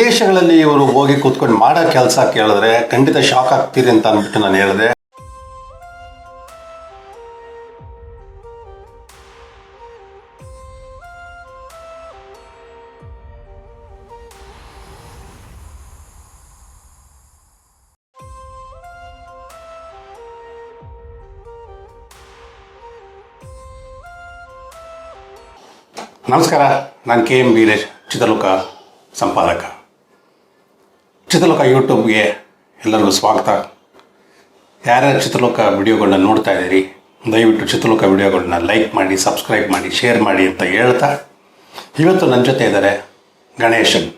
ವಿದೇಶಗಳಲ್ಲಿ ಇವರು ಹೋಗಿ ಕೂತ್ಕೊಂಡು ಮಾಡೋ ಕೆಲಸ ಕೇಳಿದ್ರೆ ಖಂಡಿತ ಶಾಕ್ ಆಗ್ತೀರಿ ಅಂತ ಅಂದ್ಬಿಟ್ಟು ನಾನು ಹೇಳಿದೆ. ನಮಸ್ಕಾರ, ನಾನು ಕೆ ಎಂ ವೀರೇಶ್, ಚಿತ್ರಲೋಕ ಸಂಪಾದಕ. ಚಿತ್ರಲೋಕ ಯೂಟ್ಯೂಬ್ಗೆ ಎಲ್ಲರಿಗೂ ಸ್ವಾಗತ. ಯಾರ್ಯಾರು ಚಿತ್ರಲೋಕ ವಿಡಿಯೋಗಳನ್ನ ನೋಡ್ತಾ ಇದ್ದೀರಿ, ದಯವಿಟ್ಟು ಚಿತ್ರಲೋಕ ವಿಡಿಯೋಗಳನ್ನ ಲೈಕ್ ಮಾಡಿ, ಸಬ್ಸ್ಕ್ರೈಬ್ ಮಾಡಿ, ಶೇರ್ ಮಾಡಿ ಅಂತ ಹೇಳ್ತಾ ಇವತ್ತು ನನ್ನ ಜೊತೆ ಇದ್ದಾರೆ ಗಣೇಶನ್.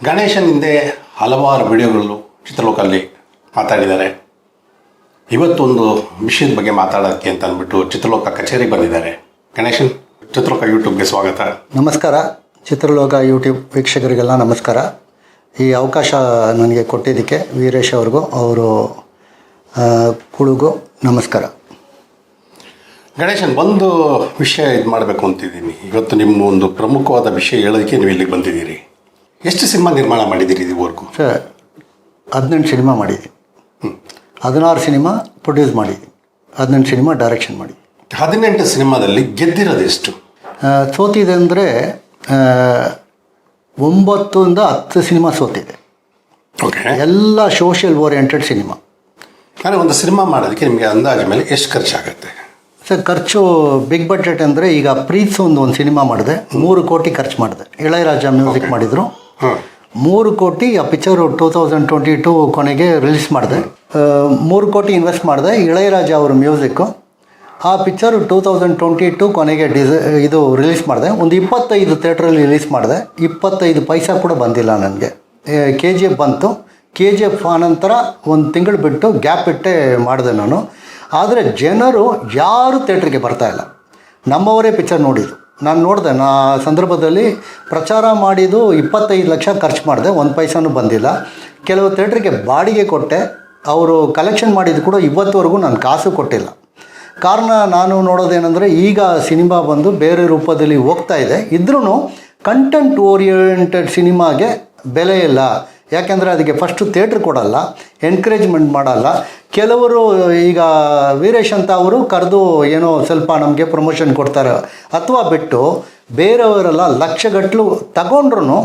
ಗಣೇಶನ್ ಹಿಂದೆ ಹಲವಾರು ವಿಡಿಯೋಗಳು ಚಿತ್ರಲೋಕಲ್ಲಿ ಮಾತಾಡಿದ್ದಾರೆ. ಇವತ್ತೊಂದು ವಿಷಯದ ಬಗ್ಗೆ ಮಾತಾಡೋಕ್ಕೆ ಅಂತ ಅಂದ್ಬಿಟ್ಟು ಚಿತ್ರಲೋಕ ಕಚೇರಿಗೆ ಬಂದಿದ್ದಾರೆ. ಗಣೇಶನ್, ಚಿತ್ರಲೋಕ ಯೂಟ್ಯೂಬ್ಗೆ ಸ್ವಾಗತ. ನಮಸ್ಕಾರ. ಚಿತ್ರಲೋಕ ಯೂಟ್ಯೂಬ್ ವೀಕ್ಷಕರಿಗೆಲ್ಲ ನಮಸ್ಕಾರ. ಈ ಅವಕಾಶ ನನಗೆ ಕೊಟ್ಟಿದ್ದಕ್ಕೆ ವೀರೇಶ್ ಅವ್ರಿಗೂ ಅವರು ಕುಳುಗು ನಮಸ್ಕಾರ. ಗಣೇಶನ್ ಒಂದು ವಿಷಯ ಇದು ಮಾಡಬೇಕು ಅಂತಿದ್ದೀನಿ. ಇವತ್ತು ನಿಮ್ಮ ಒಂದು ಪ್ರಮುಖವಾದ ವಿಷಯ ಹೇಳೋದಕ್ಕೆ ನೀವು ಇಲ್ಲಿಗೆ ಬಂದಿದ್ದೀರಿ. ಎಷ್ಟು ಸಿನಿಮಾ ನಿರ್ಮಾಣ ಮಾಡಿದ್ದೀರಿ ಇದುವರೆಗೂ? ಸರ್ ಹದಿನೆಂಟು ಸಿನಿಮಾ ಮಾಡಿದ್ದೀನಿ ಹದಿನಾರು ಸಿನಿಮಾ ಪ್ರೊಡ್ಯೂಸ್ ಮಾಡಿದ್ದೀನಿ ಹದಿನೆಂಟು ಸಿನಿಮಾ ಡೈರೆಕ್ಷನ್ ಮಾಡಿ ಹದಿನೆಂಟು ಸಿನಿಮಾದಲ್ಲಿ ಗೆದ್ದಿರೋದು ಎಷ್ಟು? ಸೋತಿದೆ ಅಂದರೆ ಒಂಬತ್ತರಿಂದ ಹತ್ತು ಸಿನಿಮಾ ಸೋತಿದೆ. ಓಕೆ ಎಲ್ಲ ಸೋಷಿಯಲ್ ಓರಿಯೆಂಟೆಡ್ ಸಿನಿಮಾ. ಅಂದರೆ ಒಂದು ಸಿನಿಮಾ ಮಾಡೋದಕ್ಕೆ ನಿಮಗೆ ಅಂದಾಜು ಮೇಲೆ ಎಷ್ಟು ಖರ್ಚಾಗುತ್ತೆ? ಸರ್ ಖರ್ಚು ಬಿಗ್ ಬಜೆಟ್ ಅಂದರೆ ಈಗ ಪ್ರೀತ್ ಒಂದು ಒಂದು ಸಿನಿಮಾ ಮಾಡಿದೆ. ಮೂರು ಕೋಟಿ ಖರ್ಚು ಮಾಡಿದೆ. ಇಳಯರಾಜ ಮ್ಯೂಸಿಕ್ ಮಾಡಿದರು. ಮೂರು ಕೋಟಿ ಆ picture two thousand twenty two ಕೊನೆಗೆ ರಿಲೀಸ್ ಮಾಡಿದೆ. ಮೂರು ಕೋಟಿ ಇನ್ವೆಸ್ಟ್ ಮಾಡಿದೆ. ಇಳಯರಾಜ ಅವ್ರ ಮ್ಯೂಸಿಕ್ಕು ಆ picture two thousand twenty two ಕೊನೆಗೆ ಡಿಸ ಇದು ರಿಲೀಸ್ ಮಾಡಿದೆ. ಒಂದು ಇಪ್ಪತ್ತೈದು ಥಿಯೇಟ್ರಲ್ಲಿ ರಿಲೀಸ್ ಮಾಡಿದೆ. ಇಪ್ಪತ್ತೈದು ಪೈಸಾ ಕೂಡ ಬಂದಿಲ್ಲ ನನಗೆ. ಕೆ ಜಿ ಎಫ್ ಬಂತು. ಕೆ ಜಿ ಎಫ್ ಆನಂತರ ಒಂದು ತಿಂಗಳು ಬಿಟ್ಟು ಗ್ಯಾಪ್ ಇಟ್ಟೆ ಮಾಡಿದೆ ನಾನು. ಆದರೆ ಜನರು ಯಾರು ಥಿಯೇಟ್ರಿಗೆ ಇಲ್ಲ. ನಮ್ಮವರೇ ಪಿಕ್ಚರ್ ನೋಡಿದ್ದು. ನಾನು ನೋಡಿದೆ, ನಾ ಸಂದರ್ಭದಲ್ಲಿ ಪ್ರಚಾರ ಮಾಡಿದ್ದು ಇಪ್ಪತ್ತೈದು ಲಕ್ಷ ಖರ್ಚು ಮಾಡಿದೆ. ಒಂದು ಪೈಸಾನು ಬಂದಿಲ್ಲ. ಕೆಲವು ಥಿಯೇಟ್ರಿಗೆ ಬಾಡಿಗೆ ಕೊಟ್ಟೆ. ಅವರು ಕಲೆಕ್ಷನ್ ಮಾಡಿದ್ದು ಕೂಡ ಇವತ್ತುವರೆಗೂ ನಾನು ಕಾಸು ಕೊಟ್ಟಿಲ್ಲ. ಕಾರಣ ನಾನು ನೋಡೋದೇನೆಂದರೆ ಈಗ ಸಿನಿಮಾ ಬಂದು ಬೇರೆ ರೂಪದಲ್ಲಿ ಹೋಗ್ತಾ ಇದೆ. ಇದ್ರೂ ಕಂಟೆಂಟ್ ಓರಿಯೆಂಟೆಡ್ ಸಿನಿಮಾಗೆ ಬೆಲೆ ಇಲ್ಲ. ಯಾಕೆಂದರೆ ಅದಕ್ಕೆ ಫಸ್ಟು ಥಿಯೇಟ್ರ್ ಕೊಡಲ್ಲ ಎನ್ಕರೇಜ್ಮೆಂಟ್ ಮಾಡಲ್ಲ. ಕೆಲವರು ಈಗ ವೀರೇಶ್ ಅಂತ ಅವರು ಕರೆದು ಏನೋ ಸ್ವಲ್ಪ ನಮಗೆ ಪ್ರಮೋಷನ್ ಕೊಡ್ತಾರೆ. ಅಥವಾ ಬಿಟ್ಟು ಬೇರೆಯವರೆಲ್ಲ ಲಕ್ಷಗಟ್ಟಲು ತಗೊಂಡ್ರು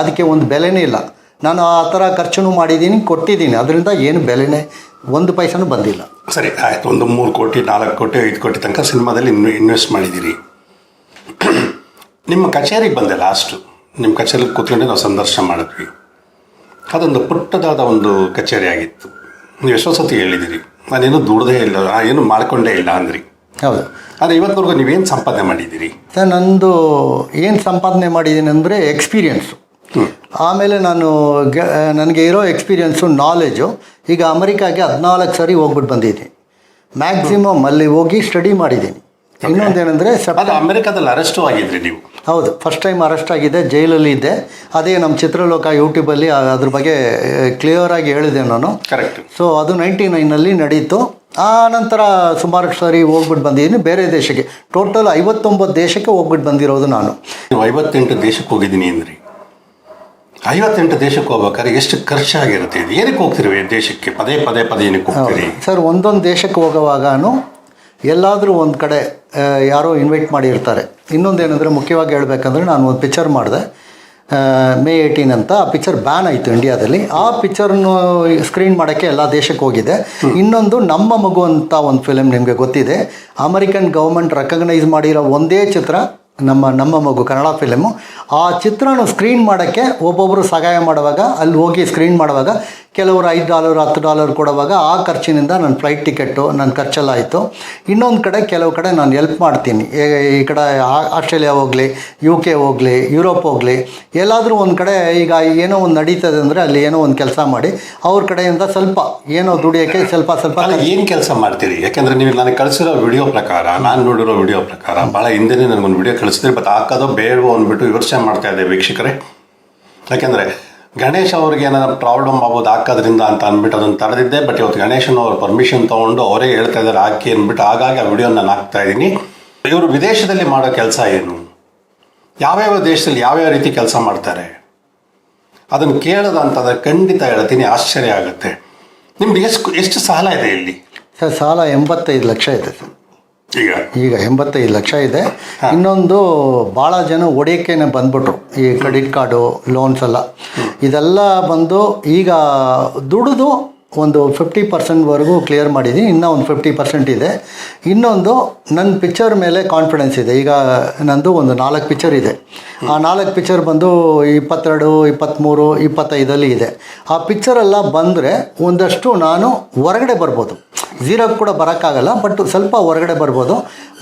ಅದಕ್ಕೆ ಒಂದು ಬೆಲೆನೇ ಇಲ್ಲ. ನಾನು ಆ ಥರ ಖರ್ಚು ಮಾಡಿದ್ದೀನಿ, ಕೊಟ್ಟಿದ್ದೀನಿ. ಅದರಿಂದ ಏನು ಬೆಲೆನೇ ಒಂದು ಪೈಸನೂ ಬಂದಿಲ್ಲ. ಸರಿ ಆಯ್ತು. ಒಂದು ಮೂರು ಕೋಟಿ ನಾಲ್ಕು ಕೋಟಿ ಐದು ಕೋಟಿ ತನಕ ಸಿನಿಮಾದಲ್ಲಿ ಇನ್ವೆ ಇನ್ವೆಸ್ಟ್ ಮಾಡಿದ್ದೀರಿ. ನಿಮ್ಮ ಕಚೇರಿಗೆ ಬಂದೆ ಲಾಸ್ಟು ನಿಮ್ಮ ಕಚೇರಿಗೆ ಕೂತ್ಕೊಂಡು ನಾವು ಸಂದರ್ಶನ ಮಾಡಿದ್ವಿ. ಅದೊಂದು ಪುಟ್ಟದಾದ ಒಂದು ಕಚೇರಿ ಆಗಿತ್ತು. ನೀವು ಎಷ್ಟೋ ಸತಿ ಹೇಳಿದ್ದೀರಿ. ನಾನೇನು ದುಡ್ದೇ ಇಲ್ಲ ಏನು ಮಾಡಿಕೊಂಡೇ ಇಲ್ಲ ಅಂದ್ರಿ. ಹೌದು. ಆದರೆ ಇವತ್ತಿನವರೆಗೂ ನೀವೇನು ಸಂಪಾದನೆ ಮಾಡಿದ್ದೀರಿ? ಸರ್ ನಂದು ಏನು ಸಂಪಾದನೆ ಮಾಡಿದ್ದೀನಿ ಅಂದರೆ ಎಕ್ಸ್ಪೀರಿಯನ್ಸು ಆಮೇಲೆ ನಾನು ನನಗೆ ಇರೋ ಎಕ್ಸ್ಪೀರಿಯನ್ಸು ನಾಲೆಜು ಈಗ ಅಮೆರಿಕಾಗೆ ಹದಿನಾಲ್ಕು ಸಾರಿ ಹೋಗ್ಬಿಟ್ಟು ಬಂದಿದ್ದೀನಿ ಮ್ಯಾಕ್ಸಿಮಮ್ ಅಲ್ಲಿ ಹೋಗಿ ಸ್ಟಡಿ ಮಾಡಿದ್ದೀನಿ. ಇನ್ನೊಂದೇನೆಂದರೆ ಸಪ್ ಅದು ಅಮೆರಿಕಾದಲ್ಲಿ ಅರೆಸ್ಟು ಆಗಿದ್ರಿ ನೀವು. ಹೌದು ಫಸ್ಟ್ ಟೈಮ್ ಅರೆಸ್ಟ್ ಆಗಿದೆ ಜೈಲಲ್ಲಿ ಇದ್ದೆ. ಅದೇ ನಮ್ಮ ಚಿತ್ರಲೋಕ ಯೂಟ್ಯೂಬಲ್ಲಿ ಅದ್ರ ಬಗ್ಗೆ ಕ್ಲಿಯರಾಗಿ ಹೇಳಿದೆ ನಾನು. ಕರೆಕ್ಟ್ ಸೊ ಅದು ನೈಂಟಿ ನೈನಲ್ಲಿ ನಡೀತು. ಆ ನಂತರ ಸುಮಾರು ಸಾರಿ ಹೋಗ್ಬಿಟ್ಟು ಬಂದಿದ್ದೀನಿ. ಬೇರೆ ದೇಶಕ್ಕೆ ಟೋಟಲ್ ಐವತ್ತೊಂಬತ್ತು ದೇಶಕ್ಕೆ ಹೋಗ್ಬಿಟ್ಟು ಬಂದಿರೋದು ನಾನು. ಐವತ್ತೆಂಟು ದೇಶಕ್ಕೆ ಹೋಗಿದ್ದೀನಿ ಅಂದ್ರಿ. ಐವತ್ತೆಂಟು ದೇಶಕ್ಕೆ ಹೋಗ್ಬೇಕಾದ್ರೆ ಎಷ್ಟು ಖರ್ಚಾಗಿರುತ್ತೆ ಇದು? ಏನಕ್ಕೆ ಹೋಗ್ತಿರಿ ದೇಶಕ್ಕೆ? ಪದೇ ಪದೇ ಪದೇ ಏನಕ್ಕೆ ಹೋಗ್ತೀರಿ? ಸರ್ ಒಂದೊಂದು ದೇಶಕ್ಕೆ ಹೋಗುವಾಗನು ಎಲ್ಲಾದರೂ ಒಂದು ಕಡೆ ಯಾರೋ ಇನ್ವೈಟ್ ಮಾಡಿರ್ತಾರೆ. ಇನ್ನೊಂದೇನೆಂದರೆ ಮುಖ್ಯವಾಗಿ ಹೇಳಬೇಕಂದ್ರೆ ನಾನು ಒಂದು ಪಿಕ್ಚರ್ ಮಾಡಿದೆ. ಮೇ ಏಯ್ಟೀನ್ ಅಂತ ಆ ಪಿಕ್ಚರ್ ಬ್ಯಾನ್ ಆಯಿತು ಇಂಡಿಯಾದಲ್ಲಿ ಆ ಪಿಕ್ಚರ್ನು ಸ್ಕ್ರೀನ್ ಮಾಡೋಕ್ಕೆ ಎಲ್ಲ ದೇಶಕ್ಕೆ ಹೋಗಿದೆ. ಇನ್ನೊಂದು ನಮ್ಮ ಮಗು ಅಂತ ಒಂದು ಫಿಲಮ್ ನಿಮಗೆ ಗೊತ್ತಿದೆ. ಅಮೆರಿಕನ್ ಗೌರ್ಮೆಂಟ್ ರೆಕಗ್ನೈಸ್ ಮಾಡಿರೋ ಒಂದೇ ಚಿತ್ರ ನಮ್ಮ ನಮ್ಮ ಮಗು ಕನ್ನಡ ಫಿಲಮು ಆ ಚಿತ್ರನ ಸ್ಕ್ರೀನ್ ಮಾಡೋಕ್ಕೆ ಒಬ್ಬೊಬ್ಬರು ಸಹಾಯ ಮಾಡುವಾಗ, ಅಲ್ಲಿ ಹೋಗಿ ಸ್ಕ್ರೀನ್ ಮಾಡುವಾಗ ಕೆಲವರು ಐದು ಡಾಲರ್ ಹತ್ತು ಡಾಲರ್ ಕೊಡುವಾಗ ಆ ಖರ್ಚಿನಿಂದ ನನ್ನ ಫ್ಲೈಟ್ ಟಿಕೆಟು ನನ್ನ ಖರ್ಚೆಲ್ಲ ಆಯಿತು ಇನ್ನೊಂದು ಕಡೆ ಕೆಲವು ಕಡೆ ನಾನು ಹೆಲ್ಪ್ ಮಾಡ್ತೀನಿ. ಈ- ಕಡೆ ಆಸ್ಟ್ರೇಲಿಯಾ ಹೋಗಲಿ ಯು ಕೆ ಹೋಗಲಿ ಯುರೋಪ್ ಹೋಗಲಿ ಎಲ್ಲಾದರೂ ಒಂದು ಕಡೆ ಈಗ ಏನೋ ಒಂದು ನಡೀತದೆ ಅಂದರೆ ಅಲ್ಲಿ ಏನೋ ಒಂದು ಕೆಲಸ ಮಾಡಿ ಅವ್ರ ಕಡೆಯಿಂದ ಸ್ವಲ್ಪ ಏನೋ ದುಡಿಯೋಕ್ಕೆ ಸ್ವಲ್ಪ ಸ್ವಲ್ಪ ಏನು ಕೆಲಸ ಮಾಡ್ತೀರಿ? ಯಾಕೆಂದರೆ ನೀವು ನನಗೆ ಕಳಿಸಿರೋ ವಿಡಿಯೋ ಪ್ರಕಾರ ನಾನು ನೋಡಿರೋ ವಿಡಿಯೋ ಪ್ರಕಾರ ಭಾಳ ಹಿಂದೆನೇ ನನಗೊಂದು ವಿಡಿಯೋ ಕಳಿಸಿದ್ರಿ ಬಟ್ ಹಾಕೋದೋ ಬೇಡವೋ ಅಂದ್ಬಿಟ್ಟು ವಿಮರ್ಶೆ ಮಾಡ್ತಾ ಇದ್ದೆ ವೀಕ್ಷಕರೇ. ಯಾಕೆಂದರೆ ಗಣೇಶ್ ಅವ್ರಿಗೆ ಏನಾದ್ರು ಪ್ರಾಬ್ಲಮ್ ಆಗೋದು ಹಾಕೋದ್ರಿಂದ ಅಂತ ಅಂದ್ಬಿಟ್ಟು ಅದನ್ನು ತಡೆದಿದ್ದೆ ಬಟ್ ಇವತ್ತು ಗಣೇಶನ್ ಅವ್ರ ಪರ್ಮಿಷನ್ ತೊಗೊಂಡು ಅವರೇ ಹೇಳ್ತಾ ಇದ್ದಾರೆ, ಹಾಕಿ ಅಂದ್ಬಿಟ್ಟು ಹಾಗಾಗಿ ಆ ವಿಡಿಯೋ ನಾನು ಹಾಕ್ತಾ ಇದ್ದೀನಿ. ಇವರು ವಿದೇಶದಲ್ಲಿ ಮಾಡೋ ಕೆಲಸ ಏನು? ಯಾವ್ಯಾವ ದೇಶದಲ್ಲಿ ಯಾವ್ಯಾವ ರೀತಿ ಕೆಲಸ ಮಾಡ್ತಾರೆ? ಅದನ್ನು ಕೇಳೋದು ಅಂತ ಖಂಡಿತ ಹೇಳ್ತೀನಿ, ಆಶ್ಚರ್ಯ ಆಗುತ್ತೆ. ನಿಮ್ಗೆ ಎಷ್ಟು ಎಷ್ಟು ಸಾಲ ಇದೆ ಇಲ್ಲಿ? ಸರ್, ಸಾಲ ಎಂಬತ್ತೈದು ಲಕ್ಷ ಇದೆ ಸರ್. ಈಗ. ಈಗ ಎಂಬತ್ತೈದು ಲಕ್ಷ ಇದೆ. ಇನ್ನೊಂದು ಭಾಳ ಜನ ಒಡೆಯಕ್ಕೇನೆ ಬಂದ್ಬಿಟ್ರು. ಈ ಕ್ರೆಡಿಟ್ ಕಾರ್ಡು ಲೋನ್ಸ್ ಎಲ್ಲ. ಇದೆಲ್ಲ ಬಂದು ಈಗ ದುಡಿದು ಒಂದು ಫಿಫ್ಟಿ ಪರ್ಸೆಂಟ್ವರೆಗೂ ಕ್ಲಿಯರ್ ಮಾಡಿದ್ದೀನಿ ಇನ್ನೂ ಒಂದು ಫಿಫ್ಟಿ ಪರ್ಸೆಂಟ್ ಇದೆ. ಇನ್ನೊಂದು ನನ್ನ ಪಿಕ್ಚರ್ ಮೇಲೆ ಕಾನ್ಫಿಡೆನ್ಸ್ ಇದೆ. ಈಗ ನಂದು ಒಂದು ನಾಲ್ಕು ಪಿಕ್ಚರ್ ಇದೆ. ಆ ನಾಲ್ಕು ಪಿಕ್ಚರ್ ಬಂದು ಇಪ್ಪತ್ತೆರಡು ಇಪ್ಪತ್ತ್ಮೂರು ಇಪ್ಪತ್ತೈದಲ್ಲಿ ಇದೆ. ಆ ಪಿಕ್ಚರೆಲ್ಲ ಬಂದರೆ ಒಂದಷ್ಟು ನಾನು ಹೊರಗಡೆ ಬರ್ಬೋದು. ಝೀರೋ ಕೂಡ ಬರೋಕ್ಕಾಗಲ್ಲ ಬಟ್ ಸ್ವಲ್ಪ ಹೊರಗಡೆ ಬರ್ಬೋದು.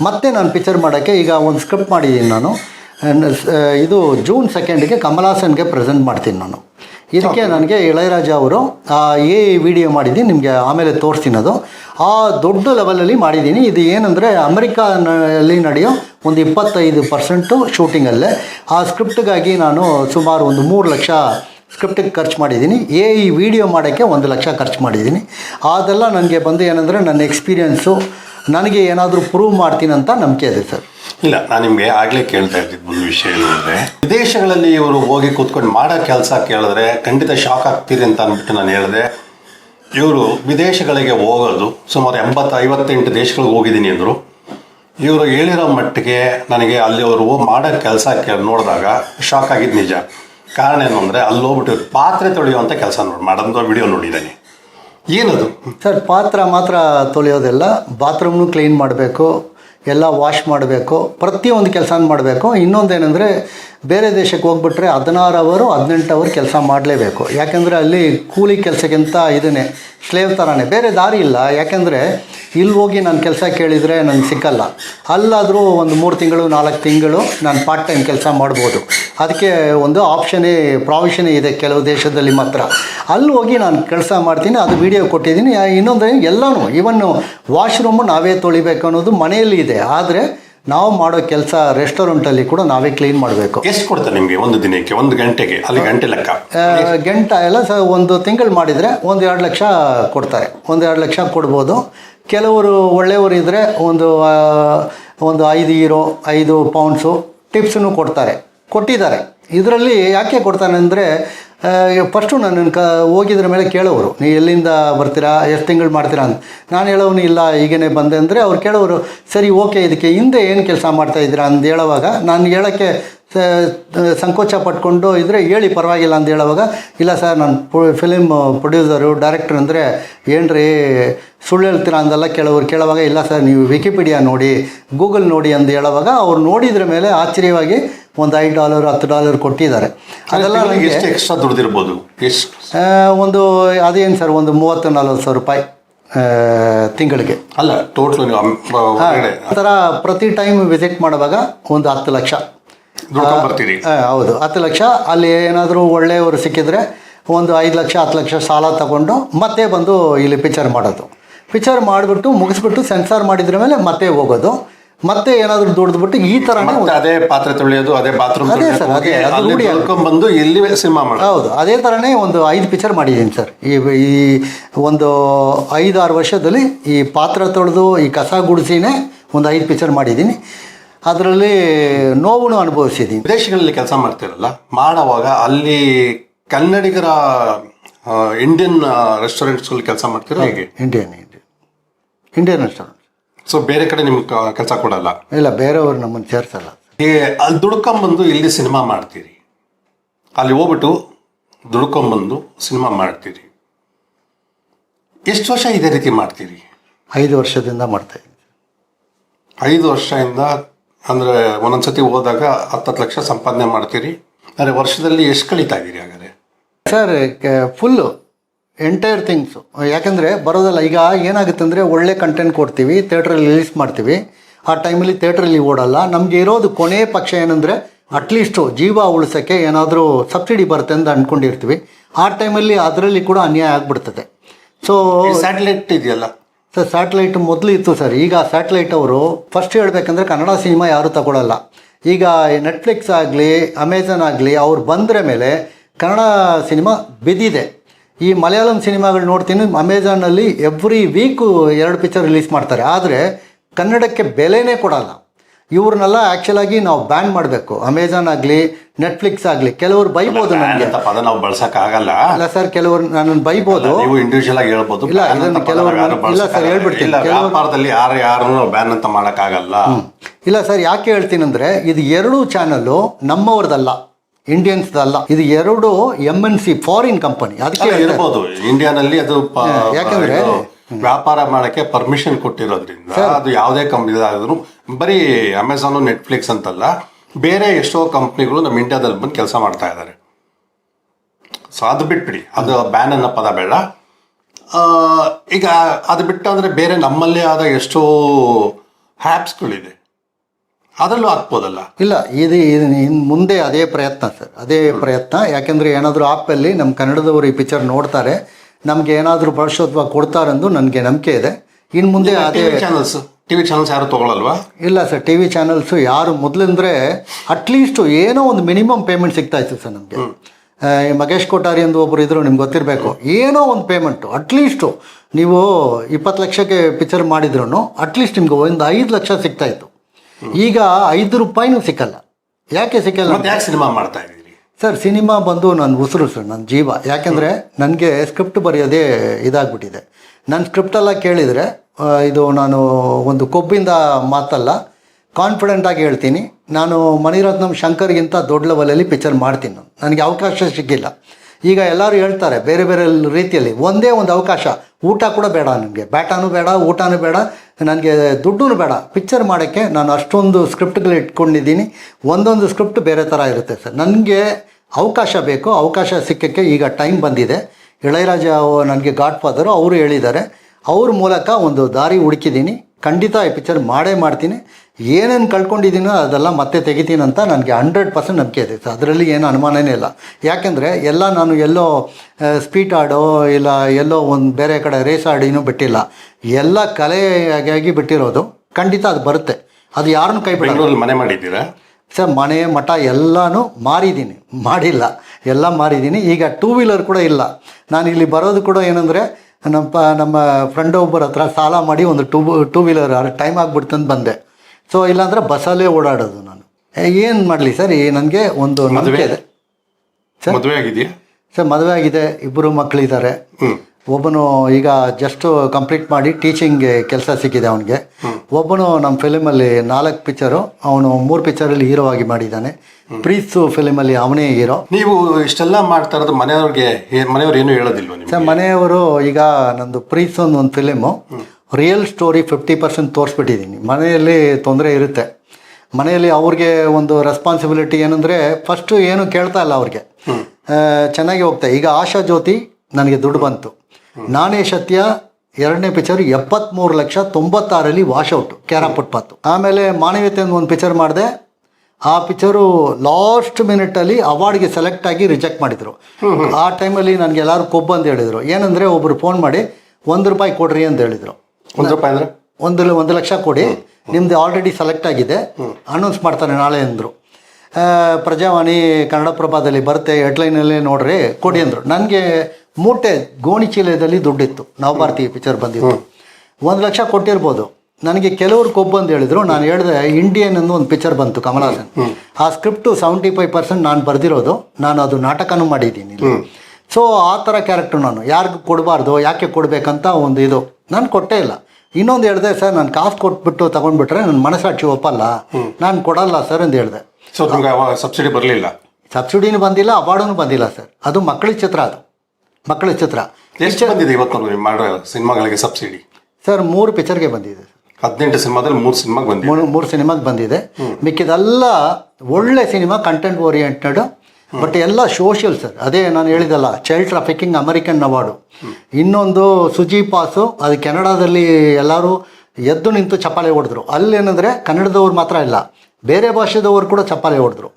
ಮತ್ತೆ ನಾನು ಪಿಕ್ಚರ್ ಮಾಡೋಕ್ಕೆ ಈಗ ಒಂದು ಸ್ಕ್ರಿಪ್ಟ್ ಮಾಡಿದ್ದೀನಿ ನಾನು. ಇದು ಜೂನ್ ಸೆಕೆಂಡಿಗೆ ಕಮಲಾಸನ್ಗೆ ಪ್ರೆಸೆಂಟ್ ಮಾಡ್ತೀನಿ ನಾನು. ಇದಕ್ಕೆ ನನಗೆ ಇಳಯರಾಜ ಅವರು ಎ ವಿಡಿಯೋ ಮಾಡಿದ್ದೀನಿ ನಿಮಗೆ ಆಮೇಲೆ ತೋರಿಸ್ತೀನಿ ಅದು. ಆ ದೊಡ್ಡ ಲೆವೆಲಲ್ಲಿ ಮಾಡಿದ್ದೀನಿ. ಇದು ಏನಂದರೆ ಅಮೆರಿಕಾನಲ್ಲಿ ನಡೆಯೋ ಒಂದು ಇಪ್ಪತ್ತೈದು ಪರ್ಸೆಂಟು ಶೂಟಿಂಗಲ್ಲೇ ಆ ಸ್ಕ್ರಿಪ್ಟ್ಗಾಗಿ ನಾನು ಸುಮಾರು ಒಂದು ಮೂರು ಲಕ್ಷ ಸ್ಕ್ರಿಪ್ಟಿಗೆ ಖರ್ಚು ಮಾಡಿದ್ದೀನಿ. ಎ ಈ ವಿಡಿಯೋ ಮಾಡೋಕ್ಕೆ ಒಂದು ಲಕ್ಷ ಖರ್ಚು ಮಾಡಿದ್ದೀನಿ. ಅದೆಲ್ಲ ನನಗೆ ಬಂದು ಏನಂದರೆ ನನ್ನ ಎಕ್ಸ್ಪೀರಿಯೆನ್ಸು ನನಗೆ ಏನಾದರೂ ಪ್ರೂವ್ ಮಾಡ್ತೀನಿ ಅಂತ ನಂಬಿಕೆ ಇದೆ ಸರ್. ಇಲ್ಲ, ನಾನು ನಿಮಗೆ ಆಗಲೇ ಕೇಳ್ತಾ ಇದ್ದಿದ್ದು ಒಂದು ವಿಷಯ ಏನಂದರೆ, ವಿದೇಶಗಳಲ್ಲಿ ಇವರು ಹೋಗಿ ಕೂತ್ಕೊಂಡು ಮಾಡೋ ಕೆಲಸ ಕೇಳಿದ್ರೆ ಖಂಡಿತ ಶಾಕ್ ಆಗ್ತೀರಿ ಅಂತ ಅಂದ್ಬಿಟ್ಟು ನಾನು ಹೇಳಿದೆ. ಇವರು ವಿದೇಶಗಳಿಗೆ ಹೋಗೋದು ಸುಮಾರು ಎಂಬತ್ತು ಐವತ್ತೆಂಟು ದೇಶಗಳಿಗೆ ಹೋಗಿದ್ದೀನಿ ಅಂದರು. ಇವರು ಹೇಳಿರೋ ಮಟ್ಟಿಗೆ ನನಗೆ ಅಲ್ಲಿ ಅವರು ಮಾಡೋ ಕೆಲಸ ಕೇಳಿ ನೋಡಿದಾಗ ಶಾಕ್ ಆಗಿದ್ದು ನಿಜ. ಕಾರಣ ಏನು ಅಂದರೆ, ಅಲ್ಲಿ ಹೋಗ್ಬಿಟ್ಟು ಪಾತ್ರೆ ತೊಳೆಯುವಂಥ ಕೆಲಸ ನೋಡಿ ಮಾಡೋದು ವಿಡಿಯೋ ನೋಡಿದ್ದಾನೆ. ಏನದು? ಸರ್, ಪಾತ್ರ ಮಾತ್ರ ತೊಳೆಯೋದೆಲ್ಲ ಬಾತ್ರೂಮ್ನು ಕ್ಲೀನ್ ಮಾಡಬೇಕು, ಎಲ್ಲ ವಾಶ್ ಮಾಡಬೇಕು, ಪ್ರತಿಯೊಂದು ಕೆಲಸ ಮಾಡಬೇಕು. ಇನ್ನೊಂದೇನೆಂದರೆ, ಬೇರೆ ದೇಶಕ್ಕೆ ಹೋಗ್ಬಿಟ್ರೆ ಹದಿನಾರು ಅವರು ಹದಿನೆಂಟು ಅವರ್ ಕೆಲಸ ಮಾಡಲೇಬೇಕು. ಯಾಕೆಂದರೆ ಅಲ್ಲಿ ಕೂಲಿ ಕೆಲಸಕ್ಕಿಂತ ಇದನ್ನೇ, ಸ್ಲೇವ್ ಥರನೇ ಬೇರೆ ದಾರಿ ಇಲ್ಲ. ಯಾಕೆಂದರೆ, ಇಲ್ಲಿ ಹೋಗಿ ನಾನು ಕೆಲಸ ಕೇಳಿದರೆ ನನಗೆ ಸಿಕ್ಕಲ್ಲ. ಅಲ್ಲಾದರೂ ಒಂದು ಮೂರು ತಿಂಗಳು, ನಾಲ್ಕು ತಿಂಗಳು ನಾನು ಪಾರ್ಟ್ ಟೈಮ್ ಕೆಲಸ ಮಾಡ್ಬೋದು. ಅದಕ್ಕೆ ಒಂದು ಆಪ್ಷನೇ ಪ್ರಾವಿಷನೇ ಇದೆ ಕೆಲವು ದೇಶದಲ್ಲಿ ಮಾತ್ರ. ಅಲ್ಲಿ ಹೋಗಿ ನಾನು ಕೆಲಸ ಮಾಡ್ತೀನಿ ಅದು ವಿಡಿಯೋ ಕೊಟ್ಟಿದ್ದೀನಿ. ಇನ್ನೊಂದು ಎಲ್ಲನೂ ಈವನ್ ವಾಶ್ರೂಮು ನಾವೇ ತೊಳಿಬೇಕು ಅನ್ನೋದು ಮನೆಯಲ್ಲಿ ಇದೆ. ಆದರೆ ನಾವು ಮಾಡೋ ಕೆಲಸ ರೆಸ್ಟೋರೆಂಟಲ್ಲಿ ಕೂಡ ನಾವೇ ಕ್ಲೀನ್ ಮಾಡಬೇಕು. ಎಷ್ಟು ಕೊಡ್ತಾರೆ ನಿಮಗೆ ಒಂದು ದಿನಕ್ಕೆ ಒಂದು ಗಂಟೆಗೆ? ಅಲ್ಲಿ ಗಂಟೆ ಲೆಕ್ಕ. ಗಂಟ ಎಲ್ಲ ಸ ಒಂದು ತಿಂಗಳು ಮಾಡಿದರೆ ಒಂದು ಎರಡು ಲಕ್ಷ ಕೊಡ್ತಾರೆ. ಒಂದು ಎರಡು ಲಕ್ಷ ಕೊಡ್ಬೋದು. ಕೆಲವರು ಒಳ್ಳೆಯವರು ಇದ್ದರೆ ಒಂದು ಒಂದು ಐದು ಈರೋ ಐದು ಪೌಂಡ್ಸು ಟಿಪ್ಸನ್ನು ಕೊಡ್ತಾರೆ. ಕೊಟ್ಟಿದ್ದಾರೆ. ಇದರಲ್ಲಿ ಯಾಕೆ ಕೊಡ್ತಾನೆ ಅಂದರೆ ಫಸ್ಟು ನನ್ನನ್ನು ಕ, ಹೋಗಿದ್ರ ಮೇಲೆ ಕೇಳೋರು ನೀ ಎಲ್ಲಿಂದ ಬರ್ತೀರಾ? ಎಷ್ಟು ತಿಂಗಳು ಮಾಡ್ತೀರಾ? ಅಂತ. ನಾನು ಹೇಳೋನು ಇಲ್ಲ, ಈಗೇನೆ ಬಂದೆ. ಅಂದರೆ ಅವ್ರು ಕೇಳೋರು ಸರಿ, ಓಕೆ, ಇದಕ್ಕೆ ಹಿಂದೆ ಏನು ಕೆಲಸ ಮಾಡ್ತಾ ಇದ್ದೀರಾ? ಅಂತ ಹೇಳೋವಾಗ, ನಾನು ಹೇಳೋಕ್ಕೆ ಸಂಕೋಚ ಪಟ್ಕೊಂಡು ಇದ್ದರೆ ಹೇಳಿ, ಪರವಾಗಿಲ್ಲ ಅಂತ ಹೇಳುವಾಗ, ಇಲ್ಲ ಸರ್, ನಾನು ಫಿಲಿಮ್ ಪ್ರೊಡ್ಯೂಸರು ಡೈರೆಕ್ಟ್ರ್ ಅಂದರೆ ಏನ್ರಿ, ಸುಳ್ಳು ಹೇಳ್ತೀರಾ ಅಂದಲ್ಲ ಕೆಲವರು ಕೇಳುವಾಗ, ಇಲ್ಲ ಸರ್, ನೀವು ವಿಕಿಪೀಡಿಯಾ ನೋಡಿ ಗೂಗಲ್ ನೋಡಿ ಅಂತ ಹೇಳುವಾಗ, ಅವ್ರು ನೋಡಿದ್ರ ಮೇಲೆ ಆಶ್ಚರ್ಯವಾಗಿ ಒಂದು ಐದು ಡಾಲರ್ ಹತ್ತು ಡಾಲರ್ ಕೊಟ್ಟಿದ್ದಾರೆ. ಅದೆಲ್ಲ ನನಗೆ ಎಷ್ಟು ಎಕ್ಸ್ಟ್ರಾ ದುಡ್ದಿರ್ಬೋದು ಒಂದು ಅದೇನು ಸರ್ ಒಂದು ಮೂವತ್ತು ನಲ್ವತ್ತು ಸಾವಿರ ರೂಪಾಯಿ ತಿಂಗಳಿಗೆ. ಅಲ್ಲ ಟೋಟಲ್ ಥರ ಪ್ರತಿ ಟೈಮ್ ವಿಸಿಟ್ ಮಾಡುವಾಗ ಒಂದು ಹತ್ತು ಲಕ್ಷ. ಹೌದು ಹತ್ತು ಲಕ್ಷ. ಅಲ್ಲಿ ಏನಾದರೂ ಒಳ್ಳೆಯವರು ಸಿಕ್ಕಿದ್ರೆ ಒಂದು ಐದು ಲಕ್ಷ ಹತ್ತು ಲಕ್ಷ ಸಾಲ ತಗೊಂಡು ಮತ್ತೆ ಬಂದು ಇಲ್ಲಿ ಪಿಕ್ಚರ್ ಮಾಡೋದು. ಪಿಕ್ಚರ್ ಮಾಡಿಬಿಟ್ಟು ಮುಗಿಸ್ಬಿಟ್ಟು ಸೆನ್ಸಾರ್ ಮಾಡಿದ್ರ ಮೇಲೆ ಮತ್ತೆ ಹೋಗೋದು. ಮತ್ತೆ ಏನಾದರೂ ದುಡ್ದುಬಿಟ್ಟು ಈ ತರ ಅದೇ ಪಾತ್ರೆ ತೊಳೆಯೋದು ಅದೇ ಬಾತ್ರೂಮ್ ಅದೇ ಸರ್, ಅದೇ, ಅದು ರೂಢಿ ಆಗುತ್ತೆ. ಬಂದು ಇಲ್ಲಿ ಸಿನಿಮಾ ಮಾಡಿ ಹೌದು ಅದೇ ಥರನೇ ಒಂದು ಐದು ಪಿಕ್ಚರ್ ಮಾಡಿದ್ದೀನಿ ಸರ್. ಈ ಈ ಒಂದು ಆರು ವರ್ಷದಲ್ಲಿ ಈ ಪಾತ್ರ ತೊಳೆದು ಈ ಕಸ ಗುಡಿಸಿನೇ ಒಂದು ಐದು ಪಿಕ್ಚರ್ ಮಾಡಿದ್ದೀನಿ. ಅದರಲ್ಲಿ ನೋವು ಅನುಭವಿಸಿದ್ದೀನಿ. ವಿದೇಶಗಳಲ್ಲಿ ಕೆಲಸ ಮಾಡ್ತಿರಲ್ಲ ಮಾಡುವಾಗ ಅಲ್ಲಿ ಕನ್ನಡಿಗರ ಇಂಡಿಯನ್ ರೆಸ್ಟೋರೆಂಟ್ಸ್ಗಳಲ್ಲಿ ಕೆಲಸ ಮಾಡ್ತೀರಾ ಹೇಗೆ? Indian Indian Indian restaurant so ಬೇರೆ ಕಡೆ ನಿಮ್ಗೆ ಕೆಲಸ ಕೊಡಲ್ಲ? ಇಲ್ಲ ಬೇರೆಯವರು ನಮ್ಮನ್ನು ಸೇರಿಸಲ್ಲ. ಹೀಗೆ ಅಲ್ಲಿ ದುಡ್ಕೊಂಬಂದು ಇಲ್ಲಿ ಸಿನಿಮಾ ಮಾಡ್ತೀರಿ? ಅಲ್ಲಿ ಹೋಗ್ಬಿಟ್ಟು ದುಡ್ಕೊಂಬಂದು ಸಿನಿಮಾ ಮಾಡ್ತೀರಿ. ಎಷ್ಟು ವರ್ಷ ಇದೇ ರೀತಿ ಮಾಡ್ತೀರಿ? ಐದು ವರ್ಷದಿಂದ ಮಾಡ್ತಾಯಿದ್ದೀನಿ ಐದು ವರ್ಷದಿಂದ ಅಂದರೆ ಒಂದೊಂದ್ಸತಿ ಹೋದಾಗ ಹತ್ತತ್ತು ಲಕ್ಷ ಸಂಪಾದನೆ ಮಾಡ್ತೀರಿ. ಅಂದರೆ ವರ್ಷದಲ್ಲಿ ಎಷ್ಟು ಕಳೀತಾ ಇದ್ದೀರಿ ಹಾಗಾದ್ರೆ? ಸರ್ ಫುಲ್ಲು ಎಂಟೈರ್ ಥಿಂಗ್ಸು ಯಾಕೆಂದರೆ ಬರೋದಲ್ಲ ಈಗ ಏನಾಗುತ್ತೆ ಅಂದರೆ ಒಳ್ಳೆ ಕಂಟೆಂಟ್ ಕೊಡ್ತೀವಿ ಥಿಯೇಟ್ರಲ್ಲಿ ರಿಲೀಸ್ ಮಾಡ್ತೀವಿ. ಆ ಟೈಮಲ್ಲಿ ಥಿಯೇಟ್ರಲ್ಲಿ ಓಡಲ್ಲ. ನಮಗೆ ಇರೋದು ಕೊನೆ ಪಕ್ಷ ಏನಂದರೆ ಅಟ್ಲೀಸ್ಟು ಜೀವ ಉಳಿಸೋಕ್ಕೆ ಏನಾದರೂ ಸಬ್ಸಿಡಿ ಬರುತ್ತೆ ಅಂತ ಅಂದ್ಕೊಂಡಿರ್ತೀವಿ ಆ ಟೈಮಲ್ಲಿ ಅದರಲ್ಲಿ ಕೂಡ ಅನ್ಯಾಯ ಆಗಿಬಿಡ್ತದೆ. ಸೊ ಸ್ಯಾಟಲೈಟ್ ಇದೆಯಲ್ಲ? ಸರ್ ಸ್ಯಾಟಲೈಟ್ ಮೊದಲು ಇತ್ತು ಸರ್ ಈಗ ಸ್ಯಾಟಲೈಟ್ ಅವರು ಫಸ್ಟ್ ಹೇಳಬೇಕಂದ್ರೆ ಕನ್ನಡ ಸಿನಿಮಾ ಯಾರೂ ತಗೊಳ್ಳಲ್ಲ ಈಗ ನೆಟ್ಫ್ಲಿಕ್ಸ್ ಆಗಲಿ ಅಮೆಝಾನ್ ಆಗಲಿ ಅವ್ರು ಬಂದರೆ ಮೇಲೆ ಕನ್ನಡ ಸಿನಿಮಾ ಬಿದ್ದಿದೆ. ಈ ಮಲಯಾಳಂ ಸಿನಿಮಾಗಳು ನೋಡ್ತೀನಿ ಅಮೆಝಾನಲ್ಲಿ ಎವ್ರಿ ವೀಕು ಎರಡು ಪಿಕ್ಚರ್ ರಿಲೀಸ್ ಮಾಡ್ತಾರೆ. ಆದರೆ ಕನ್ನಡಕ್ಕೆ ಬೆಲೆನೇ ಕೊಡಲ್ಲ. ಇವ್ರನ್ನೆಲ್ಲ ಆ್ಯಕ್ಚುಲಾಗಿ ನಾವು ಬ್ಯಾನ್ ಮಾಡಬೇಕು. ಅಮೆಝಾನ್ ಆಗಲಿ ನೆಟ್ಫ್ಲಿಕ್ಸ್ ಆಗಲಿ ಕೆಲವರು ಬೈಬೋದು ನನಗೆ. ಪದ ನಾವು ಬಳಸೋಕ್ಕಾಗಲ್ಲ ಇಲ್ಲ ಸರ್ ಕೆಲವರು ನಾನು ಬೈಬೋದು. ನೀವು ಇಂಡಿವಿಜುವಲ್ ಆಗಿ ಹೇಳ್ಬೋದು ಇಲ್ಲ, ಇದನ್ನು ಕೆಲವರು ಇಲ್ಲ ಸರ್. ಹೇಳ್ಬಿಡ್ತೀನಿ. ವ್ಯಾಪಾರದಲ್ಲಿ ಯಾರು ಯಾರನ್ನು ಬ್ಯಾನ್ ಅಂತ ಮಾಡೋಕ್ಕಾಗಲ್ಲ. ಆಗಲ್ಲ ಇಲ್ಲ ಸರ್ ಯಾಕೆ ಹೇಳ್ತೀನಿ ಅಂದರೆ ಇದು ಎರಡೂ ಚಾನಲ್ಲು ನಮ್ಮವ್ರದಲ್ಲ. ಇಂಡಿಯನ್ಸ್ದಲ್ಲ ಇದು ಎರಡು M N C foreign company ಅದಕ್ಕೆ ಇರ್ಬೋದು. ಇಂಡಿಯಾನಲ್ಲಿ ಅದು ಪ- ಯಾಕಂದ್ರೆ- ಇದು ವ್ಯಾಪಾರ ಮಾಡಕ್ಕೆ ಪರ್ಮಿಷನ್ ಕೊಟ್ಟಿರೋದ್ರಿಂದ ಅದು ಯಾವುದೇ ಕಂಪ್ನಿ ಆದ್ರೂ ಬರೀ ಅಮೆಝಾನ್ ನೆಟ್ಫ್ಲಿಕ್ಸ್ ಅಂತಲ್ಲ ಬೇರೆ ಎಷ್ಟೋ ಕಂಪ್ನಿಗಳು ನಮ್ಮ ಇಂಡಿಯಾದಲ್ಲಿ ಬಂದು ಕೆಲಸ ಮಾಡ್ತಾ ಇದ್ದಾರೆ. ಸೊ ಅದು ಬಿಟ್ಬಿಡಿ. ಅದು ಬ್ಯಾನ್ ಅನ್ನೋ ಪದ ಬೇಡ. ಆ, ಈಗ ಅದು ಬಿಟ್ಟು ಅಂದ್ರೆ ಬೇರೆ ನಮ್ಮಲ್ಲೇ ಆದ ಎಷ್ಟೋ ಹ್ಯಾಪ್ಸ್ಗಳಿದೆ ಅದರಲ್ಲೂ ಆಗ್ಬೋದಲ್ಲ? ಇಲ್ಲ ಇದು ಇದು ಇನ್ನು ಮುಂದೆ ಅದೇ ಪ್ರಯತ್ನ ಸರ್ ಅದೇ ಪ್ರಯತ್ನ. ಯಾಕೆಂದರೆ ಏನಾದರೂ ಆ್ಯಪಲ್ಲಿ ನಮ್ಮ ಕನ್ನಡದವರು ಈ ಪಿಕ್ಚರ್ ನೋಡ್ತಾರೆ ನಮಗೆ ಏನಾದರೂ ಭವಿಷ್ಯೋತ್ವ ಕೊಡ್ತಾರೆಂದು ನನಗೆ ನಂಬಿಕೆ ಇದೆ. ಇನ್ನು ಮುಂದೆ ಅದೇ ಚಾನಲ್ಸ್ ಟಿ ವಿ ಚಾನಲ್ಸ್ ಯಾರು ತೊಗೊಳಲ್ವಾ? ಇಲ್ಲ ಸರ್ ಟಿ ವಿ ಚಾನಲ್ಸು ಯಾರು ಮೊದಲಂದ್ರೆ ಅಟ್ಲೀಸ್ಟು ಏನೋ ಒಂದು ಮಿನಿಮಮ್ ಪೇಮೆಂಟ್ ಸಿಗ್ತಾ ಇತ್ತು ಸರ್ ನಮಗೆ. ಮಗೇಶ್ ಕೊಠಾರಿ ಎಂದು ಒಬ್ಬರು ಇದ್ರು ನಿಮ್ಗೆ ಗೊತ್ತಿರಬೇಕು. ಏನೋ ಒಂದು ಪೇಮೆಂಟು ಅಟ್ಲೀಸ್ಟು ನೀವು ಇಪ್ಪತ್ತು ಲಕ್ಷಕ್ಕೆ ಪಿಕ್ಚರ್ ಮಾಡಿದ್ರು ಅಟ್ಲೀಸ್ಟ್ ನಿಮ್ಗೆ ಒಂದು ಐದು ಲಕ್ಷ ಸಿಗ್ತಾ ಇತ್ತು. ಈಗ ಐದು ರೂಪಾಯಿನೂ ಸಿಕ್ಕಲ್ಲ. ಯಾಕೆ ಸಿಕ್ಕಲ್ಲ? ಮತ್ತೆ ಯಾಕೆ ಸಿನಿಮಾ ಮಾಡ್ತಾ ಇದ್ದೀರಿ? ಸರ್ ಸಿನಿಮಾ ಬಂದು ನನ್ನ ಉಸಿರು ಸರ್ ನನ್ನ ಜೀವ. ಯಾಕೆಂದರೆ ನನಗೆ ಸ್ಕ್ರಿಪ್ಟ್ ಬರೆಯೋದೇ ಇದಾಗ್ಬಿಟ್ಟಿದೆ. ನನ್ನ ಸ್ಕ್ರಿಪ್ಟೆಲ್ಲ ಕೇಳಿದರೆ ಇದು ನಾನು ಒಂದು ಕೊಬ್ಬಿಂದ ಮಾತಲ್ಲ ಕಾನ್ಫಿಡೆಂಟಾಗಿ ಹೇಳ್ತೀನಿ. ನಾನು ಮಣಿರತ್ನಂ ಶಂಕರ್ಗಿಂತ ದೊಡ್ಡ ಲೆವೆಲಲ್ಲಿ ಪಿಕ್ಚರ್ ಮಾಡ್ತೀನಿ ನಾನು. ನನಗೆ ಅವಕಾಶ ಸಿಕ್ಕಿಲ್ಲ. ಈಗ ಎಲ್ಲರೂ ಹೇಳ್ತಾರೆ ಬೇರೆ ಬೇರೆ ರೀತಿಯಲ್ಲಿ ಒಂದೇ ಒಂದು ಅವಕಾಶ. ಊಟ ಕೂಡ ಬೇಡ ನನಗೆ. ಬ್ಯಾಟಾನು ಬೇಡ ಊಟನೂ ಬೇಡ ನನಗೆ ದುಡ್ಡೂ ಬೇಡ. ಪಿಕ್ಚರ್ ಮಾಡೋಕ್ಕೆ ನಾನು ಅಷ್ಟೊಂದು ಸ್ಕ್ರಿಪ್ಟ್ಗಳು ಇಟ್ಕೊಂಡಿದ್ದೀನಿ. ಒಂದೊಂದು ಸ್ಕ್ರಿಪ್ಟ್ ಬೇರೆ ಥರ ಇರುತ್ತೆ ಸರ್. ನನಗೆ ಅವಕಾಶ ಬೇಕು. ಅವಕಾಶ ಸಿಕ್ಕಕ್ಕೆ ಈಗ ಟೈಮ್ ಬಂದಿದೆ. ಇಳಯರಾಜ ನನಗೆ ಗಾಡ್ ಫಾದರು ಅವರು ಹೇಳಿದ್ದಾರೆ. ಅವ್ರ ಮೂಲಕ ಒಂದು ದಾರಿ ಹುಡುಕಿದ್ದೀನಿ. ಖಂಡಿತ ಈ ಪಿಕ್ಚರ್ ಮಾಡೇ ಮಾಡ್ತೀನಿ. ಏನೇನು ಕಳ್ಕೊಂಡಿದ್ದೀನೋ ಅದೆಲ್ಲ ಮತ್ತೆ ತೆಗಿತೀನಿ ಅಂತ ನನಗೆ ಹಂಡ್ರೆಡ್ ಪರ್ಸೆಂಟ್ ನಂಬಿಕೆ ಇದೆ. ಅದರಲ್ಲಿ ಏನು ಅನುಮಾನವೇ ಇಲ್ಲ. ಯಾಕೆಂದರೆ ಎಲ್ಲ ನಾನು ಎಲ್ಲೋ ಸ್ಪೀಟ್ ಆಡೋ ಇಲ್ಲ ಎಲ್ಲೋ ಒಂದು ಬೇರೆ ಕಡೆ ರೇಸ್ ಆಡಿನೂ ಬಿಟ್ಟಿಲ್ಲ. ಎಲ್ಲ ಕಲೆಯಾಗಿ ಬಿಟ್ಟಿರೋದು. ಖಂಡಿತ ಅದು ಬರುತ್ತೆ. ಅದು ಯಾರನ್ನು ಕೈ ಬಿಡೋದು ಮನೆ ಮಾಡಿದ್ದೀರಾ? ಸರ್ ಮನೆ ಮಠ ಎಲ್ಲನೂ ಮಾರಿದ್ದೀನಿ. ಮಾಡಿಲ್ಲ. ಎಲ್ಲ ಮಾರಿದ್ದೀನಿ. ಈಗ ಟೂ ವೀಲರ್ ಕೂಡ ಇಲ್ಲ. ನಾನು ಇಲ್ಲಿ ಬರೋದು ಕೂಡ ಏನಂದರೆ ನಮ್ಮ ಪ ನಮ್ಮ ಫ್ರೆಂಡ್ ಒಬ್ಬರ ಹತ್ರ ಸಾಲ ಮಾಡಿ ಒಂದು ಟೂ ಟೂ ವೀಲರ್ ಟೈಮ್ ಆಗ್ಬಿಡ್ತು ಅಂತ ಬಂದೆ. ಸೊ ಇಲ್ಲಾಂದ್ರೆ ಬಸ್ಸಲ್ಲೇ ಓಡಾಡೋದು ನಾನು. ಏನು ಮಾಡಲಿ ಸರ್? ಈ ನನಗೆ ಒಂದು ನಂಬಿಕೆ ಇದೆ. ಸರ್? ಮದುವೆ ಆಗಿದೆಯಾ? ಸರ್ ಮದುವೆ ಆಗಿದೆ. ಇಬ್ಬರು ಮಕ್ಕಳಿದ್ದಾರೆ ಒಬ್ಬನು ಈಗ ಜಸ್ಟ್ ಕಂಪ್ಲೀಟ್ ಮಾಡಿ ಟೀಚಿಂಗ್ಗೆ ಕೆಲಸ ಸಿಕ್ಕಿದೆ ಅವನಿಗೆ. ಒಬ್ಬನು ನಮ್ಮ ಫಿಲಿಮಲ್ಲಿ ನಾಲ್ಕು ಪಿಕ್ಚರು ಅವನು ಮೂರು ಪಿಕ್ಚರಲ್ಲಿ ಹೀರೋ ಆಗಿ ಮಾಡಿದ್ದಾನೆ. ಪ್ರೀತ್ಸು ಫಿಲಿಮಲ್ಲಿ ಅವನೇ ಹೀರೋ ನೀವು ಇಷ್ಟೆಲ್ಲ ಮಾಡ್ತಾ ಇರೋದು ಮನೆಯವ್ರಿಗೆ ಮನೆಯವ್ರು ಏನು ಹೇಳೋದಿಲ್ಲ ಸರ್ ಮನೆಯವರು ಈಗ ನಂದು ಪ್ರೀತ್ಸು ಒಂದು ಒಂದು film real story fifty percent ತೋರಿಸ್ಬಿಟ್ಟಿದ್ದೀನಿ. ಮನೆಯಲ್ಲಿ ತೊಂದರೆ ಇರುತ್ತೆ. ಮನೆಯಲ್ಲಿ ಅವ್ರಿಗೆ ಒಂದು ರೆಸ್ಪಾನ್ಸಿಬಿಲಿಟಿ ಏನಂದರೆ ಫಸ್ಟು ಏನು ಕೇಳ್ತಾ ಇಲ್ಲ ಅವ್ರಿಗೆ. ಚೆನ್ನಾಗಿ ಹೋಗ್ತಾ. ಈಗ ಆಶಾ ಜ್ಯೋತಿ ನನಗೆ ದುಡ್ಡು ಬಂತು. ನಾನೇ ಸತ್ಯ ಎರಡನೇ ಪಿಕ್ಚರ್ ಎಪ್ಪತ್ತ್ಮೂರು ಲಕ್ಷ ತೊಂಬತ್ತಾರಲ್ಲಿ ವಾಶ್ ಔಟ್ ಕ್ಯಾರಾ ಫುಟ್ಪಾತ್ ಆಮೇಲೆ ಮಾನವೀಯತೆ ಅಂತ ಒಂದು ಪಿಕ್ಚರ್ ಮಾಡಿದೆ. ಆ ಪಿಕ್ಚರು ಲಾಸ್ಟ್ ಮಿನಿಟಲ್ಲಿ ಅವಾರ್ಡ್ಗೆ ಸೆಲೆಕ್ಟ್ ಆಗಿ ರಿಜೆಕ್ಟ್ ಮಾಡಿದರು. ಆ ಟೈಮಲ್ಲಿ ನನಗೆ ಎಲ್ಲರೂ ಕೊಬ್ಬು ಅಂತ ಹೇಳಿದರು. ಏನಂದರೆ ಒಬ್ಬರು ಫೋನ್ ಮಾಡಿ ಒಂದು ರೂಪಾಯಿ ಕೊಡ್ರಿ ಅಂತ ಹೇಳಿದರು. ಒಂದು ರೂಪಾಯಿ ಅಂದರೆ? ಒಂದು ಒಂದು ಲಕ್ಷ ಕೊಡಿ. ನಿಮ್ಮದು ಆಲ್ರೆಡಿ ಸೆಲೆಕ್ಟ್ ಆಗಿದೆ. ಅನೌನ್ಸ್ ಮಾಡ್ತಾರೆ ನಾಳೆ ಅಂದರು. ಪ್ರಜಾವಾಣಿ ಕನ್ನಡಪ್ರಭದಲ್ಲಿ ಬರುತ್ತೆ ಹೆಡ್ಲೈನಲ್ಲಿ ನೋಡ್ರಿ ಕೊಡಿ ಅಂದರು. ನನಗೆ ಮೂಟೆ ಗೋಣಿ ಚೀಲದಲ್ಲಿ ದುಡ್ಡಿತ್ತು. ನವಭಾರತಿ ಪಿಕ್ಚರ್ ಬಂದಿತ್ತು ಒಂದು ಲಕ್ಷ ಕೊಟ್ಟಿರ್ಬೋದು. ನನಗೆ ಕೆಲವರು ಕೊಬ್ಬಂದು ಹೇಳಿದ್ರು. ನಾನು ಹೇಳಿದೆ ಇಂಡಿಯನ್ ಅನ್ನೋ ಒಂದು ಪಿಕ್ಚರ್ ಬಂತು ಕಮಲ್ ಹಾಸನ್ ಆ ಸ್ಕ್ರಿಪ್ಟು ಸೆವೆಂಟಿ ಫೈವ್ ಪರ್ಸೆಂಟ್ ನಾನು ಬರೆದಿರೋದು. ನಾನು ಅದು ನಾಟಕನೂ ಮಾಡಿದ್ದೀನಿ ಸೊ ಆ ಥರ ಕ್ಯಾರೆಕ್ಟರ್ ನಾನು. ಯಾರಿಗೂ ಕೊಡಬಾರ್ದು ಯಾಕೆ ಕೊಡಬೇಕಂತ ಒಂದು ಇದು. ನಾನು ಕೊಟ್ಟೇ ಇಲ್ಲ. ಇನ್ನೊಂದು ಹೇಳಿದೆ ಸರ್ ನಾನು ಕಾಸು ಕೊಟ್ಬಿಟ್ಟು ತಗೊಂಡ್ಬಿಟ್ರೆ ನನ್ನ ಮನಸ್ಸಾಕ್ಷಿ ಒಪ್ಪಲ್ಲ. ನಾನು ಕೊಡಲ್ಲ ಸರ್ ಅಂತ ಹೇಳಿದೆ. ಸೊ ಸಬ್ಸಿಡಿ ಬರಲಿಲ್ಲ? ಸಬ್ಸಿಡಿನೂ ಬಂದಿಲ್ಲ ಅವಾರ್ಡೂ ಬಂದಿಲ್ಲ ಸರ್. ಅದು ಮಕ್ಕಳ ಚಿತ್ರ ಅದು. ಮಕ್ಕಳ ಚಿತ್ರ. ಎಷ್ಟು ಬಂದಿದೆ ಇವತ್ತು ನೀವು ಮಾಡೋ ಸಿನಿಮಾಗಳಿಗೆ ಸಬ್ಸಿಡಿ? ಸರ್ ಮೂರು ಪಿಕ್ಚರ್ಗೆ ಬಂದಿದೆ. ಹದಿನೆಂಟು ಸಿನಿಮಾದಲ್ಲಿ ಮೂರು ಸಿನಿಮಾಗೆ ಬಂದಿದೆ. ಮೂರು ಮೂರು ಸಿನಿಮಾಗೆ ಬಂದಿದೆ. ಮಿಕ್ಕಿದೆಲ್ಲ ಒಳ್ಳೆ ಸಿನಿಮಾ ಕಂಟೆಂಟ್ ಓರಿಯೆಂಟೆಡ್ ಬಟ್ ಎಲ್ಲ ಸೋಷಿಯಲ್ ಸರ್ ಅದೇ ನಾನು ಹೇಳಿದಲ್ಲ ಚೈಲ್ಡ್ ಟ್ರಾಫಿಕಿಂಗ್ ಅಮೆರಿಕನ್ ಅವಾರ್ಡು ಇನ್ನೊಂದು ಸುಜಿ ಪಾಸು ಅದು ಕೆನಡಾದಲ್ಲಿ ಎಲ್ಲರೂ ಎದ್ದು ನಿಂತು ಚಪ್ಪಾಳೆ ಹೊಡೆದ್ರು. ಅಲ್ಲೇನಂದರೆ ಕನ್ನಡದವ್ರು ಮಾತ್ರ ಇಲ್ಲ ಬೇರೆ ಭಾಷೆದವರು ಕೂಡ ಚಪ್ಪಾಳೆ ಹೊಡೆದ್ರು.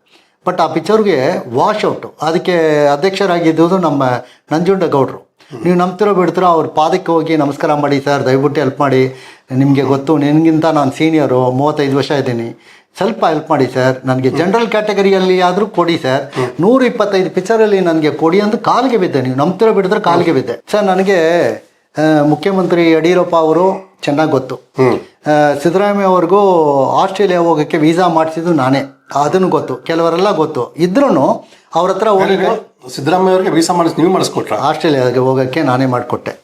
ಬಟ್ ಆ ಪಿಕ್ಚರ್ಗೆ ವಾಶ್ ಔಟು ಅದಕ್ಕೆ ಅಧ್ಯಕ್ಷರಾಗಿದ್ದುದು ನಮ್ಮ ನಂಜುಂಡಗೌಡರು ನೀವು ನಂಬ್ತಿರೋ ಬಿಡ್ತಿರೋ ಅವ್ರ ಪಾದಕ್ಕೆ ಹೋಗಿ ನಮಸ್ಕಾರ ಮಾಡಿ ಸರ್, ದಯವಿಟ್ಟು ಹೆಲ್ಪ್ ಮಾಡಿ. ನಿಮಗೆ ಗೊತ್ತು, ನಿನಗಿಂತ ನಾನು ಸೀನಿಯರು ಮೂವತ್ತೈದು ವರ್ಷ ಇದ್ದೀನಿ. ಸ್ವಲ್ಪ ಹೆಲ್ಪ್ ಮಾಡಿ ಸರ್. ನನಗೆ ಜನರಲ್ ಕ್ಯಾಟಗರಿಯಲ್ಲಿ ಆದರೂ ಕೊಡಿ ಸರ್. ನೂರ ಇಪ್ಪತ್ತೈದು ಪಿಕ್ಚರಲ್ಲಿ ನನಗೆ ಕೊಡಿ ಅಂತ ಕಾಲಿಗೆ ಬಿದ್ದೆ. ನೀವು ನಂಬ್ತಿರೋ ಬಿಡಿದ್ರೆ ಕಾಲಿಗೆ ಬಿದ್ದೆ. ಸರ್, ನನಗೆ ಮುಖ್ಯಮಂತ್ರಿ ಯಡಿಯೂರಪ್ಪ ಅವರು ಚೆನ್ನಾಗಿ ಗೊತ್ತು. ಸಿದ್ದರಾಮಯ್ಯ ಅವ್ರಿಗೂ ಆಸ್ಟ್ರೇಲಿಯಾ ಹೋಗೋಕ್ಕೆ ವೀಸಾ ಮಾಡಿಸಿದ್ದು ನಾನೇ. ಅದನ್ನು ಗೊತ್ತು. ಕೆಲವರೆಲ್ಲ ಗೊತ್ತು. ಇದ್ರೂ ಅವ್ರ ಹತ್ರ ಹೋಗಿ ಸಿದ್ದರಾಮಯ್ಯ ಅವ್ರಿಗೆ ವೀಸಾ ಮಾಡಿಸಿ ನೀವು ಮಾಡಿಸ್ಕೊಟ್ರ? ಆಸ್ಟ್ರೇಲಿಯಾಗೆ ಹೋಗೋಕ್ಕೆ ನಾನೇ ಮಾಡಿಕೊಟ್ಟೆ.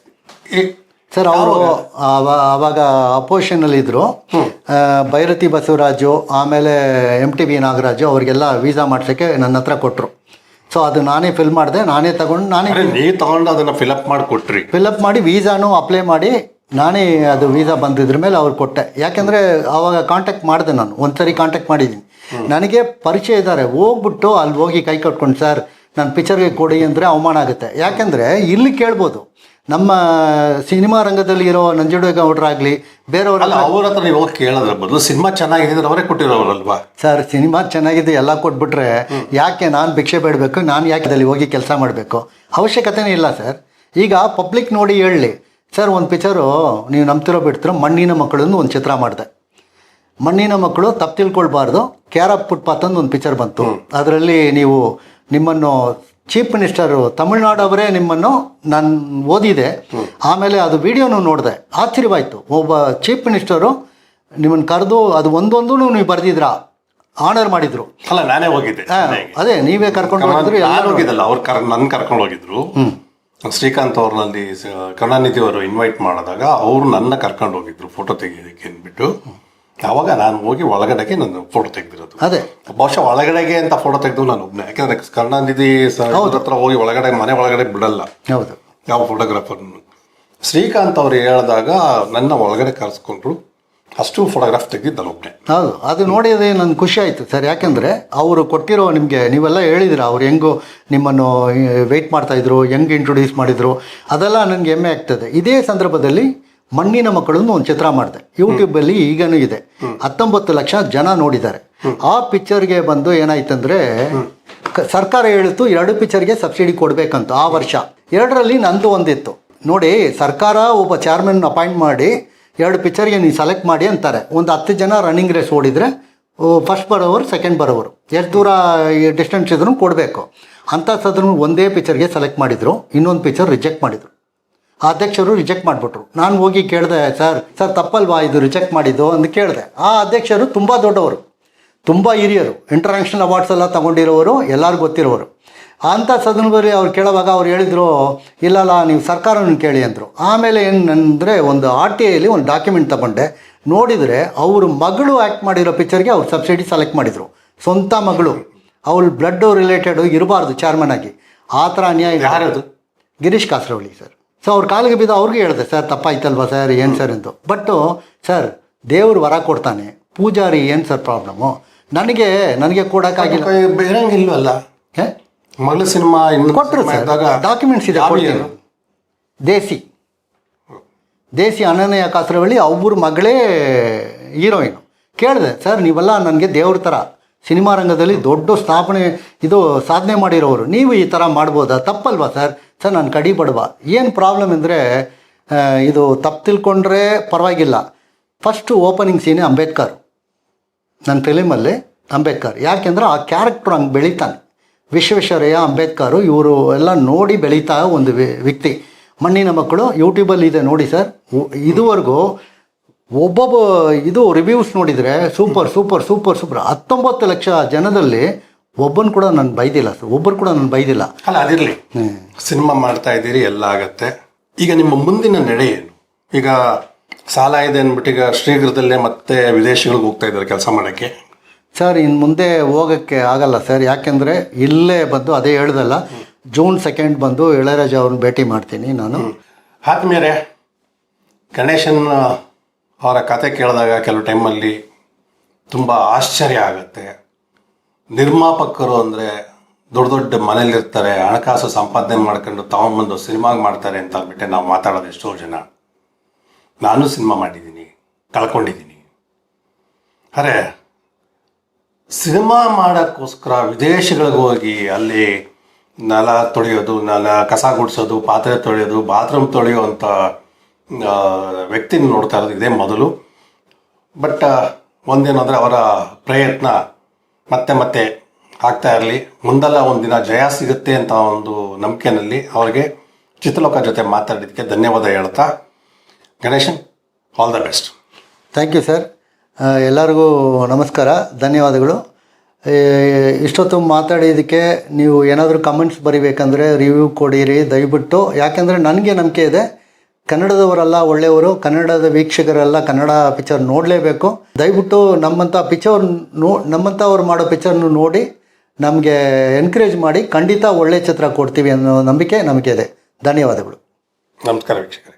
ಸರ್ ಅವರು ಅವಾಗ ಅಪೋಸಿಷನಲ್ಲಿ ಇದ್ರು. ಭೈರತಿ ಬಸವರಾಜು ಆಮೇಲೆ ಎಂ ಟಿ ವಿ ನಾಗರಾಜು ಅವರಿಗೆಲ್ಲ ವೀಸಾ ಮಾಡ್ಸೋಕ್ಕೆ ನನ್ನ ಹತ್ರ ಕೊಟ್ಟರು ಸೊ ಅದು ನಾನೇ ಫಿಲ್ ಮಾಡಿದೆ. ನಾನೇ ತಗೊಂಡು ನಾನೇ ನೀವು ತಗೊಂಡು ಅದನ್ನ ಫಿಲಪ್ ಮಾಡಿ ಕೊಟ್ರಿ ಫಿಲಪ್ ಮಾಡಿ ವೀಸಾನು ಅಪ್ಲೈ ಮಾಡಿ ನಾನೇ ಅದು ವೀಸಾ ಬಂದಿದ್ರ ಮೇಲೆ ಅವ್ರು ಕೊಟ್ಟೆ. ಯಾಕೆಂದರೆ ಆವಾಗ ಕಾಂಟ್ಯಾಕ್ಟ್ ಮಾಡಿದೆ ನಾನು. ಒಂದ್ಸರಿ ಕಾಂಟ್ಯಾಕ್ಟ್ ಮಾಡಿದ್ದೀನಿ ನನಗೆ ಪರಿಚಯ ಇದ್ದಾರೆ. ಹೋಗ್ಬಿಟ್ಟು ಅಲ್ಲಿ ಹೋಗಿ ಕೈ ಕಟ್ಕೊಂಡು ಸರ್ ನನ್ನ ಪಿಕ್ಚರ್ಗೆ ಕೊಡಿ ಅಂದರೆ ಅವಮಾನ ಆಗುತ್ತೆ. ಯಾಕೆಂದರೆ ಇಲ್ಲಿ ಕೇಳ್ಬೋದು. ನಮ್ಮ ಸಿನಿಮಾ ರಂಗದಲ್ಲಿ ಇರೋ ನಂಜುಡೇಗೌಡರಾಗಲಿ ಬೇರೆಯವ್ರ ಅಲ್ಲ ಅವ್ರ ಹತ್ರ ನೀವು ಹೋಗಿ ಕೇಳೋದ್ರ ಬದಲು ಸಿನಿಮಾ ಚೆನ್ನಾಗಿದೆ ಅಂದ್ರೆ ಅವರೇ ಕೊಟ್ಟಿರೋರಲ್ವಾ? ಸರ್ ಸಿನಿಮಾ ಚೆನ್ನಾಗಿದೆ ಎಲ್ಲ ಕೊಟ್ಬಿಟ್ರೆ ಯಾಕೆ ನಾನು ಭಿಕ್ಷೆ ಬೇಡಬೇಕು? ನಾನು ಯಾಕೆ ಅಲ್ಲಿ ಹೋಗಿ ಕೆಲಸ ಮಾಡಬೇಕು? ಅವಶ್ಯಕತೆನೇ ಇಲ್ಲ ಸರ್. ಈಗ ಪಬ್ಲಿಕ್ ನೋಡಿ ಹೇಳಲಿ ಸರ್ ಒಂದು ಪಿಕ್ಚರು ನೀವು ನಂಬ್ತಿರೋ ಬಿಡ್ತಿರೋ ಮಣ್ಣಿನ ಮಕ್ಕಳನ್ನು ಒಂದು ಚಿತ್ರ ಮಾಡಿದೆ. ಮಣ್ಣಿನ ಮಕ್ಕಳು ತಪ್ಪು ತಿಳ್ಕೊಳ್ಬಾರ್ದು ಕ್ಯಾರ್ ಆಫ್ ಫುಟ್ಪಾತ್ ಅಂತ ಒಂದು ಪಿಕ್ಚರ್ ಬಂತು. ಅದರಲ್ಲಿ ನೀವು ನಿಮ್ಮನ್ನು ಚೀಫ್ ಮಿನಿಸ್ಟರು ತಮಿಳ್ನಾಡವರೇ ನಿಮ್ಮನ್ನು ನಾನು ಓದಿದೆ. ಆಮೇಲೆ ಅದು ವಿಡಿಯೋನು ನೋಡಿದೆ. ಆಶ್ಚರ್ಯವಾಯಿತು. ಒಬ್ಬ ಚೀಫ್ ಮಿನಿಸ್ಟರು ನಿಮ್ಮನ್ನು ಕರೆದು ಅದು ಒಂದೊಂದು ನೀವು ಬರೆದಿದ್ರಾ? ಆನರ್ ಮಾಡಿದ್ರು. ಅಲ್ಲ ನಾನೇ ಹೋಗಿದ್ದೆ ಅದೇ ನೀವೇ ಕರ್ಕೊಂಡು ಹೋಗಿದ್ರು ಯಾರು ಹೋಗಿದ್ದಲ್ಲ ಅವ್ರು ಕರ್ ನನ್ನ ಕರ್ಕೊಂಡು ಹೋಗಿದ್ರು. ಶ್ರೀಕಾಂತ್ ಅವ್ರಲ್ಲಿ ಕರುಣಾನಿಧಿ ಅವರು ಇನ್ವೈಟ್ ಮಾಡಿದಾಗ ಅವರು ನನ್ನ ಕರ್ಕೊಂಡು ಹೋಗಿದ್ರು ಫೋಟೋ ತೆಗಿಯೋದಕ್ಕೆ ಅಂದ್ಬಿಟ್ಟು. ಅವಾಗ ನಾನು ಹೋಗಿ ಒಳಗಡೆಗೆ ನಾನು ಫೋಟೋ ತೆಗೆದಿರೋದು. ಅದೇ. ಬಹುಶಃ ಒಳಗಡೆಗೆ ಅಂತ ಫೋಟೋ ತೆಗೆದು ನಾನು ಒಬ್ಬನೇ ಯಾಕಂದ್ರೆ ಕರುಣಾನಿಧಿ ಸರ್ ಹತ್ರ ಹೋಗಿ ಒಳಗಡೆ ಮನೆ ಒಳಗಡೆ ಬಿಡಲ್ಲ. ಹೌದು. ಯಾವ ಫೋಟೋಗ್ರಾಫರ್ ಶ್ರೀಕಾಂತ್ ಅವ್ರು ಹೇಳಿದಾಗ ನನ್ನ ಒಳಗಡೆ ಕರೆಸ್ಕೊಂಡ್ರು. ಅಷ್ಟು ಫೋಟೋಗ್ರಾಫ್ ತೆಗೆದಿದ್ದಲ್ಲ ಒಬ್ಬನೇ ಹೌದು, ಅದು ನೋಡಿದ್ರೆ ನನ್ಗೆ ಖುಷಿ ಆಯಿತು ಸರ್. ಯಾಕೆಂದರೆ ಅವರು ಕೊಟ್ಟಿರೋ ನಿಮಗೆ ನೀವೆಲ್ಲ ಹೇಳಿದಿರ, ಅವ್ರು ಹೆಂಗು ನಿಮ್ಮನ್ನು ವೆಯ್ಟ್ ಮಾಡ್ತಾಯಿದ್ರು ಹೆಂಗೆ ಇಂಟ್ರೊಡ್ಯೂಸ್ ಮಾಡಿದರು, ಅದೆಲ್ಲ ನನಗೆ ಹೆಮ್ಮೆ ಆಗ್ತದೆ. ಇದೇ ಸಂದರ್ಭದಲ್ಲಿ ಮಣ್ಣಿನ ಮಕ್ಕಳನ್ನು ಒಂದು ಚಿತ್ರ ಮಾಡಿದೆ. ಯೂಟ್ಯೂಬಲ್ಲಿ ಈಗನೂ ಇದೆ. ಹತ್ತೊಂಬತ್ತು ಲಕ್ಷ ಜನ ನೋಡಿದ್ದಾರೆ. ಆ ಪಿಕ್ಚರ್ಗೆ ಬಂದು ಏನಾಯ್ತಂದ್ರೆ ಸರ್ಕಾರ ಹೇಳಿತು ಎರಡು ಪಿಕ್ಚರ್ಗೆ ಸಬ್ಸಿಡಿ ಕೊಡಬೇಕಂತ ಆ ವರ್ಷ. ಎರಡರಲ್ಲಿ ನಂದು ಒಂದಿತ್ತು. ನೋಡಿ, ಸರ್ಕಾರ ಒಬ್ಬ ಚೇರ್ಮನ್ ಅಪಾಯಿಂಟ್ ಮಾಡಿ ಎರಡು ಪಿಚ್ಚರ್ಗೆ ನೀವು ಸೆಲೆಕ್ಟ್ ಮಾಡಿ ಅಂತಾರೆ. ಒಂದು ಹತ್ತು ಜನ ರನ್ನಿಂಗ್ ರೇಸ್ ಓಡಿದರೆ ಫಸ್ಟ್ ಬರೋವರು ಸೆಕೆಂಡ್ ಬರೋವರು ಎಷ್ಟು ದೂರ ಡಿಸ್ಟೆನ್ಸ್ ಇದ್ರೂ ಕೊಡಬೇಕು. ಅಂಥ ಸದ್ರು ಒಂದೇ ಪಿಚ್ಚರ್ಗೆ ಸೆಲೆಕ್ಟ್ ಮಾಡಿದರು, ಇನ್ನೊಂದು ಪಿಚ್ಚರ್ ರಿಜೆಕ್ಟ್ ಮಾಡಿದರು. ಅಧ್ಯಕ್ಷರು ರಿಜೆಕ್ಟ್ ಮಾಡಿಬಿಟ್ರು. ನಾನು ಹೋಗಿ ಕೇಳಿದೆ, ಸರ್ ಸರ್ ತಪ್ಪಲ್ವಾ ಇದು ರಿಜೆಕ್ಟ್ ಮಾಡಿದ್ದು? ಅಂತ ಕೇಳಿದೆ. ಆ ಅಧ್ಯಕ್ಷರು ತುಂಬ ದೊಡ್ಡವರು, ತುಂಬ ಹಿರಿಯರು ಇಂಟರ್ನ್ಯಾಷನಲ್ ಅವಾರ್ಡ್ಸ್ ಎಲ್ಲ ತಗೊಂಡಿರೋರು, ಎಲ್ಲರಿಗೂ ಗೊತ್ತಿರೋರು. ಅಂಥ ಸದನದಲ್ಲಿ ಅವ್ರು ಕೇಳೋವಾಗ ಅವ್ರು ಹೇಳಿದರು ಇಲ್ಲಲ್ಲ ನೀವು ಸರ್ಕಾರವನ್ನು ಕೇಳಿ ಅಂದರು. ಆಮೇಲೆ ಏನಂದರೆ ಒಂದು ಆರ್ ಟಿ ಐಲಿ ಒಂದು ಡಾಕ್ಯುಮೆಂಟ್ ತಗೊಂಡೆ. ನೋಡಿದರೆ ಅವರು ಮಗಳು ಆ್ಯಕ್ಟ್ ಮಾಡಿರೋ ಪಿಕ್ಚರ್ಗೆ ಅವ್ರು ಸಬ್ಸಿಡಿ ಸೆಲೆಕ್ಟ್ ಮಾಡಿದರು. ಸ್ವಂತ ಮಗಳು. ಅವಳು ಬ್ಲಡ್ ರಿಲೇಟೆಡ್ ಇರಬಾರ್ದು ಚೇರ್ಮನ್ ಆಗಿ. ಆ ಥರ ಅನ್ಯಾಯ ಯಾರದು ಗಿರೀಶ್ ಕಾಸರವಳ್ಳಿ ಸರ್. ಸೊ ಅವ್ರ ಕಾಲಿಗೆ ಬಿದ್ದು ಅವ್ರಿಗೆ ಹೇಳಿದೆ ಸರ್ ತಪ್ಪಾಯ್ತಲ್ವಾ ಸರ್? ಏನು ಸರ್ ಎಂದು ಬಟ್ಟು ಸರ್ ದೇವ್ರು ವರ ಕೊಡ್ತಾನೆ. ಪೂಜಾರಿ ಏನು ಸರ್ ಪ್ರಾಬ್ಲಮ್ಮು ನನಗೆ ನನಗೆ ಕೊಡೋಕ್ಕಾಗಿಲ್ಲ. ಇಲ್ವಲ್ಲ ಹೇ? ಮಗಳ ಸಿನಿಮಾ ಸರ್. ಡಾಕ್ಯುಮೆಂಟ್ಸ್ ಇದೆ ಕೊಡ್ತೀನಿ. ದೇಸಿ. ದೇಸಿ ಅನನ್ಯ ಕಾಸರವಳ್ಳಿ ಅವ್ರ ಮಗಳೇ ಹೀರೋಯಿನ್. ಕೇಳಿದೆ ಸರ್ ನೀವೆಲ್ಲ ನನಗೆ ದೇವ್ರ ಥರ ಸಿನಿಮಾ ರಂಗದಲ್ಲಿ ದೊಡ್ಡ ಸ್ಥಾಪನೆ ಇದು ಸಾಧನೆ ಮಾಡಿರೋರು. ನೀವು ಈ ಥರ ಮಾಡ್ಬೋದಾ? ತಪ್ಪಲ್ವಾ ಸರ್? ಸರ್ ನಾನು ಕಡಿ ಬಡವ ಏನು ಪ್ರಾಬ್ಲಮ್ ಅಂದರೆ ಇದು ತಪ್ಪು ತಿಳ್ಕೊಂಡ್ರೆ ಪರವಾಗಿಲ್ಲ. ಫಸ್ಟು ಓಪನಿಂಗ್ ಸೀನೇ ಅಂಬೇಡ್ಕರ್. ನನ್ನ ಫಿಲಿಮಲ್ಲಿ ಅಂಬೇಡ್ಕರ್. ಯಾಕೆಂದ್ರೆ ಆ ಕ್ಯಾರೆಕ್ಟ್ರ್ ಹಂಗೆ ಬೆಳಿತಾನೆ. ವಿಶ್ವೇಶ್ವರಯ್ಯ ಅಂಬೇಡ್ಕರು ಇವರು ಎಲ್ಲ ನೋಡಿ ಬೆಳೀತಾ ಒಂದು ವ್ಯ- ವ್ಯಕ್ತಿ. ಮಣ್ಣಿನ ಮಕ್ಕಳು ಯೂಟ್ಯೂಬಲ್ಲಿ ಇದೆ ನೋಡಿ ಸರ್. ಇದುವರೆಗೂ ಒಬ್ಬೊಬ್ಬ ಇದು ರಿವ್ಯೂಸ್ ನೋಡಿದರೆ ಸೂಪರ್ ಸೂಪರ್ ಸೂಪರ್ ಸೂಪರ್ ಹತ್ತೊಂಬತ್ತು ಲಕ್ಷ ಜನದಲ್ಲಿ ಒಬ್ಬನ ಕೂಡ ನಾನು ಬೈದಿಲ್ಲ ಸರ್. ಒಬ್ಬರು ಕೂಡ ನಾನು ಬೈದಿಲ್ಲ. ಅಲ್ಲ ಅದಿರಲಿ. ಸಿನಿಮಾ ಮಾಡ್ತಾ ಇದ್ದೀರಿ ಎಲ್ಲ ಆಗತ್ತೆ. ಈಗ ನಿಮ್ಮ ಮುಂದಿನ ನಡೆ ಏನು ಈಗ ಸಾಲ ಇದೆ ಅಂದ್ಬಿಟ್ಟು ಈಗ ಶ್ರೀಗೃಹದಲ್ಲೇ ಮತ್ತೆ ವಿದೇಶಗಳಿಗೆ ಹೋಗ್ತಾ ಇದ್ದಾರೆ ಕೆಲಸ ಮಾಡೋಕ್ಕೆ. ಸರ್ ಇನ್ನು ಮುಂದೆ ಹೋಗೋಕ್ಕೆ ಆಗಲ್ಲ ಸರ್. ಯಾಕೆಂದರೆ ಇಲ್ಲೇ ಬಂದು ಅದೇ ಹೇಳ್ದಲ್ಲ, ಜೂನ್ ಸೆಕೆಂಡ್ ಬಂದು ಇಳಯರಾಜ ಅವ್ರನ್ನ ಭೇಟಿ ಮಾಡ್ತೀನಿ ನಾನು. ಆದ್ಮೇಲೆ ಗಣೇಶನ ಅವರ ಕತೆ ಕೇಳಿದಾಗ ಕೆಲವು ಟೈಮಲ್ಲಿ ತುಂಬ ಆಶ್ಚರ್ಯ ಆಗುತ್ತೆ. ನಿರ್ಮಾಪಕರು ಅಂದರೆ ದೊಡ್ಡ ದೊಡ್ಡ ಮನೇಲಿರ್ತಾರೆ ಹಣಕಾಸು ಸಂಪಾದನೆ ಮಾಡ್ಕೊಂಡು ತಗೊಂಬಂದು ಸಿನಿಮಾಗೆ ಮಾಡ್ತಾರೆ ಅಂತ ಅಂದ್ಬಿಟ್ಟು ನಾವು ಮಾತಾಡೋದು ಎಷ್ಟೋ ಜನ. ನಾನು ಸಿನಿಮಾ ಮಾಡಿದ್ದೀನಿ, ಕಳ್ಕೊಂಡಿದ್ದೀನಿ. ಅರೆ ಸಿನಿಮಾ ಮಾಡೋಕ್ಕೋಸ್ಕರ ವಿದೇಶಗಳಿಗೆ ಹೋಗಿ ಅಲ್ಲಿ ನೆಲ ತೊಳೆಯೋದು, ನೆಲ ಕಸ ಗುಡಿಸೋದು, ಪಾತ್ರೆ ತೊಳೆಯೋದು, ಬಾತ್ರೂಮ್ ತೊಳೆಯುವಂಥ ವ್ಯಕ್ತಿನ ನೋಡ್ತಾ ಇರೋದು ಇದೇ ಮೊದಲು. ಬಟ್ ಒಂದೇನಂದರೆ ಅವರ ಪ್ರಯತ್ನ ಮತ್ತೆ ಮತ್ತೆ ಆಗ್ತಾ ಇರಲಿ. ಮುಂದೆಲ್ಲ ಒಂದಿನ ಜಯ ಸಿಗುತ್ತೆ ಅಂತ ಒಂದು ನಂಬಿಕೆನಲ್ಲಿ ಅವರಿಗೆ ಚಿತ್ರಲೋಕ ಜೊತೆ ಮಾತಾಡಿದ್ದಕ್ಕೆ ಧನ್ಯವಾದ ಹೇಳ್ತಾ, Ganeshan all the best thank you sir ಎಲ್ಲರಿಗೂ ನಮಸ್ಕಾರ, ಧನ್ಯವಾದಗಳು. ಇಷ್ಟೊತ್ತು ಮಾತಾಡಿದ್ದಕ್ಕೆ ನೀವು ಏನಾದರೂ ಕಮೆಂಟ್ಸ್ ಬರಿಬೇಕಂದ್ರೆ ರಿವ್ಯೂ ಕೊಡಿರಿ, ದಯವಿಟ್ಟು. ಯಾಕೆಂದರೆ ನನಗೆ ನಂಬಿಕೆ ಇದೆ. ಕನ್ನಡದವರೆಲ್ಲ ಒಳ್ಳೆಯವರು, ಕನ್ನಡದ ವೀಕ್ಷಕರೆಲ್ಲ ಕನ್ನಡ ಪಿಕ್ಚರ್ ನೋಡಲೇಬೇಕು. ದಯವಿಟ್ಟು ನಮ್ಮಂಥ ಪಿಕ್ಚರ್ ನೋ ನಮ್ಮಂಥವ್ರು ಮಾಡೋ ಪಿಕ್ಚರ್ನು ನೋಡಿ, ನಮಗೆ ಎನ್ಕರೇಜ್ ಮಾಡಿ, ಖಂಡಿತ ಒಳ್ಳೆಯ ಚಿತ್ರ ಕೊಡ್ತೀವಿ ಅನ್ನೋ ನಂಬಿಕೆ ನಮಗೆ ಇದೆ. ಧನ್ಯವಾದಗಳು. ನಮಸ್ಕಾರ ವೀಕ್ಷಕರೇ.